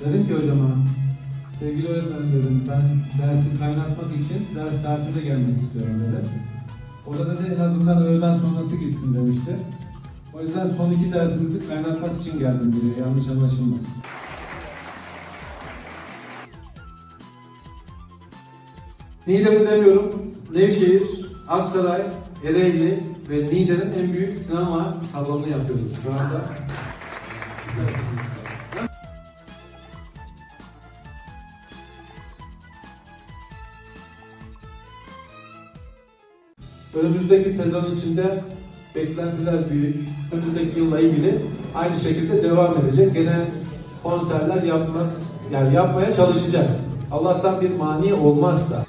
Dedim ki hocama, sevgili öğretmenim dedim, ben dersi kaynatmak için ders saatinde gelmek istiyorum dedi. O da dedi en azından öğleden sonrası gitsin demişti. O yüzden son iki dersimizi kaynatmak için geldim buraya, yanlış anlaşılmasın. Niğde'de demiyorum, Nevşehir, Aksaray, Ereğli ve Niğde'nin en büyük sinema salonunu yapıyoruz şu anda. Önümüzdeki sezon içinde beklentiler büyük. Önümüzdeki yılla ilgili aynı şekilde devam edecek. Gene konserler yapmak, yani yapmaya çalışacağız. Allah'tan bir mani olmazsa.